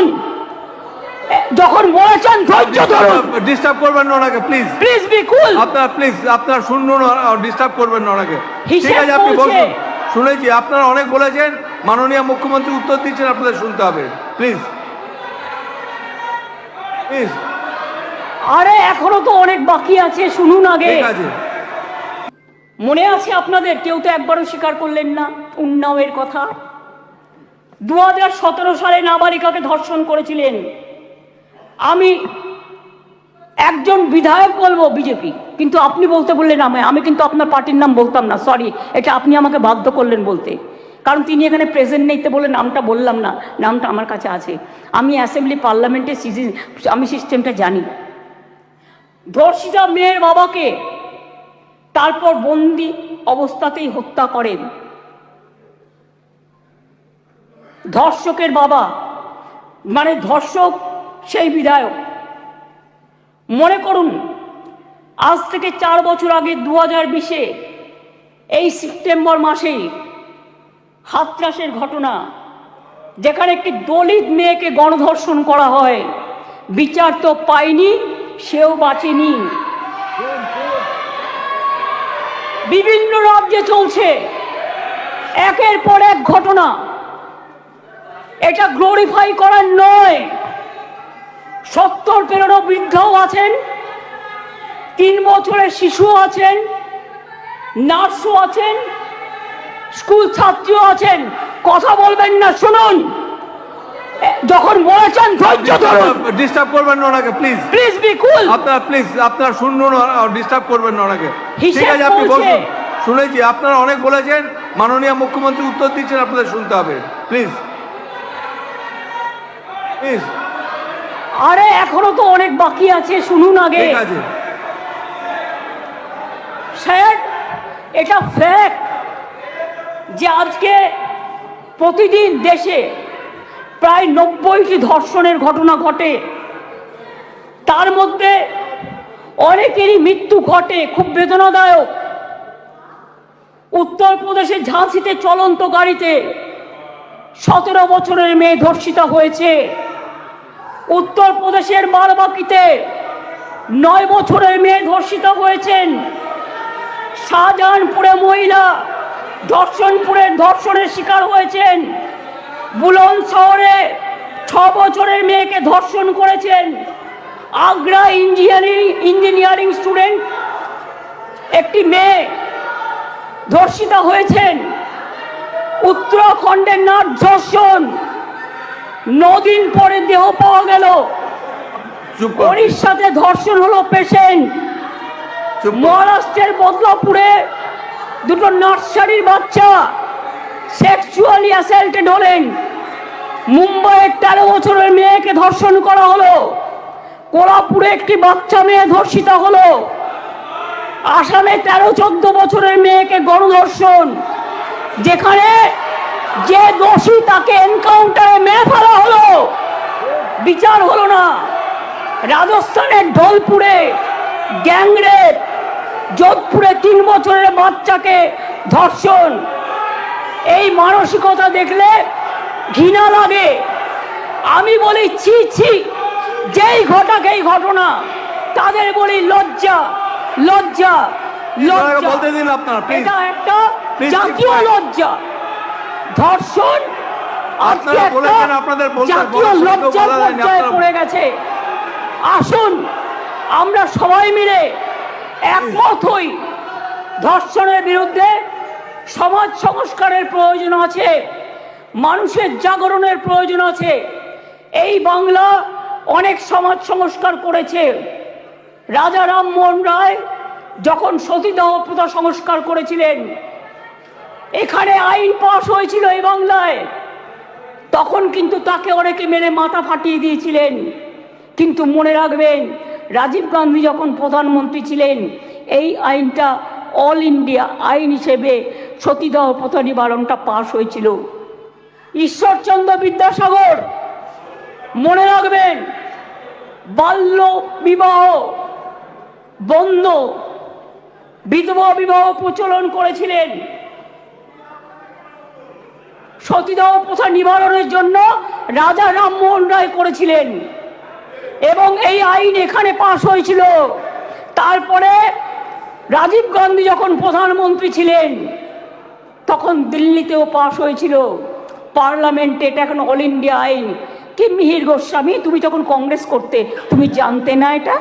এ, যখন বলেছেন ধৈর্য ধরুন। ডিস্টার্ব করবেন না ওনাকে প্লিজ প্লিজ বি কুল আপনার প্লিজ আপনার শুনুন ডিস্টার্ব করবেন না ওনাকে। ঠিক আছে আপনি বলুন শুনেছি আপনারা অনেক বলেছেন মাননীয় মুখ্যমন্ত্রী উত্তর দিচ্ছেন আপনাদের শুনতে হবে। প্লিজ প্লিজ আরে এখনও তো অনেক বাকি আছে শুনুন আগে। ঠিক আছে। মনে আছে আপনাদের কেউ তো একবারও স্বীকার করলেন না উন্নাওয়ের কথা? দু হাজার সতেরো সালে নাবালিকাকে ধর্ষণ করেছিলেন। আমি একজন বিধায়ক বলব বিজেপি, কিন্তু আপনি বলতে বললেন আমায় আমি কিন্তু আপনার পার্টির নাম বলতাম না সরি এটা আপনি আমাকে বাধ্য করলেন বলতে। কারণ তিনি এখানে প্রেজেন্ট নেই তো বলে নামটা বললাম না, নামটা আমার কাছে আছে। আমি অ্যাসেম্বলি পার্লামেন্টের সিজি- আমি সিস্টেমটা জানি। ধর্ষিতা মেয়ের বাবাকে তারপর বন্দি অবস্থাতেই হত্যা করেন। ধর্ষকের বাবা। মানে ধর্ষক, সেই বিধায়ক। মনে করুন, আজ থেকে চার বছর আগে দু হাজার বিশে এই সেপ্টেম্বর মাসেই হাতরাসের ঘটনা, যেখানে একটি দলিত মেয়েকে গণধর্ষণ করা হয়। বিচার তো পায়নি সেও বাঁচেনি। বিভিন্ন রাজ্যে চলছে। একের পর এক ঘটনা। এটা গ্লোরিফাই করার নয়। সত্তর পেরোনো বৃদ্ধও আছেন তিন বছরের শিশু আছেন নার্সও আছেন স্কুল ছাত্রীও আছেন। কথা বলবেন না শুনুন। যখন বলেছেন ধৈর্য ধরুন। ডিস্টার্ব করবেন না ওনাকে প্লিজ প্লিজ বি কুল আপনার প্লিজ আপনার শুনুন ডিস্টার্ব করবেন না ওনাকে। ঠিক আছে আপনি বলুন। শুনেছি আপনারা অনেক বলেছেন মাননীয় মুখ্যমন্ত্রী উত্তর দিচ্ছেন আপনাদের শুনতে হবে। প্লিজ প্লিজ আরে এখনও তো অনেক বাকি আছে শুনুন আগে। ঠিক আছে। স্যার এটা ফ্যাক্ট যে আজকে প্রতিদিন দেশে প্রায় নব্বইটি ধর্ষণের ঘটনা ঘটে। তার মধ্যে অনেকেরই মৃত্যু ঘটে খুব বেদনাদায়ক। উত্তরপ্রদেশের ঝাঁসিতে চলন্ত গাড়িতে সতেরো বছরের মেয়ে ধর্ষিতা হয়েছে। উত্তরপ্রদেশের বারবাকিতে নয় বছরের মেয়ে ধর্ষিত হয়েছেন। শাহজাহানপুরে মহিলা ধর্ষণপুরের ধর্ষণের শিকার হয়েছেন। বুলন শহরে ছ বছরের মেয়েকে ধর্ষণ করেছেন। আগ্রা ইঞ্জিনিয়ারিং ইঞ্জিনিয়ারিং স্টুডেন্ট একটি মেয়ে ধর্ষিতা হয়েছেন। উত্তরাখণ্ডের নাট ধর্ষণ নদিন পরে দেহ পাওয়া গেল। করুন উড়িষ্যাতে ধর্ষণ হলো পেশেন্ট। মহারাষ্ট্রের বদলাপুরে দুটো নার্সারির বাচ্চা সেক্সুয়ালি অ্যাসাল্টেড হলেন। মুম্বাইয়ের তেরো বছরের মেয়েকে ধর্ষণ করা হলো। কোলাপুরে একটি বাচ্চা মেয়ে ধর্ষিতা হলো। আসামে তেরো চোদ্দ বছরের মেয়েকে গণধর্ষণ। যেখানে যে দোষী তাকে এনকাউন্টারে মেরে ফেলা হলো বিচার হলো না। রাজস্থানের ঢোলপুরে গ্যাংরেপ যোধপুরে তিন বছরের বাচ্চাকে ধর্ষণ। এই মানসিকতা দেখলে ঘৃণা লাগে। আমি বলি ছি ছি যেই ঘটাক এই ঘটনা তাদের বলি লজ্জা লজ্জা লজ্জা। এটা একটা জাতীয় লজ্জা। ধর্ষণ? আপনারা বলেছেন আপনাদের জাতীয় লজ্জার পর্যায়ে পড়ে গেছে। আসুন আমরা সবাই মিলে একমত হই ধর্ষণের বিরুদ্ধে সমাজ সংস্কারের প্রয়োজন আছে মানুষের জাগরণের প্রয়োজন আছে। এই বাংলা অনেক সমাজ সংস্কার করেছে। রাজা রামমোহন রায় যখন সতীদাহ প্রথা সংস্কার করেছিলেন এখানে আইন পাশ হয়েছিল এই বাংলায়। তখন কিন্তু তাকে অনেকে মেরে মাথা ফাটিয়ে দিয়েছিলেন। কিন্তু মনে রাখবেন, রাজীব গান্ধী যখন প্রধানমন্ত্রী ছিলেন, এই আইনটা অল ইন্ডিয়া আইন হিসেবে সতীদাহ প্রথা নিবারণটা পাশ হয়েছিল। ঈশ্বরচন্দ্র বিদ্যাসাগর, মনে রাখবেন, বাল্য বিবাহ বন্ধ, বিধবা বিবাহ প্রচলন করেছিলেন। সতীদাহ প্রথা নিবারণের জন্য রাজা রামমোহন রায় করেছিলেন। এবং এই আইন এখানে পাশ হয়েছিল। তারপরে রাজীব গান্ধী যখন প্রধানমন্ত্রী ছিলেন, তখন দিল্লিতেও পাশ হয়েছিল। পার্লামেন্টে এটা এখন অল ইন্ডিয়া আইন। কি মিহির গোস্বামী, তুমি তখন কংগ্রেস করতে, তুমি জানতে না এটা?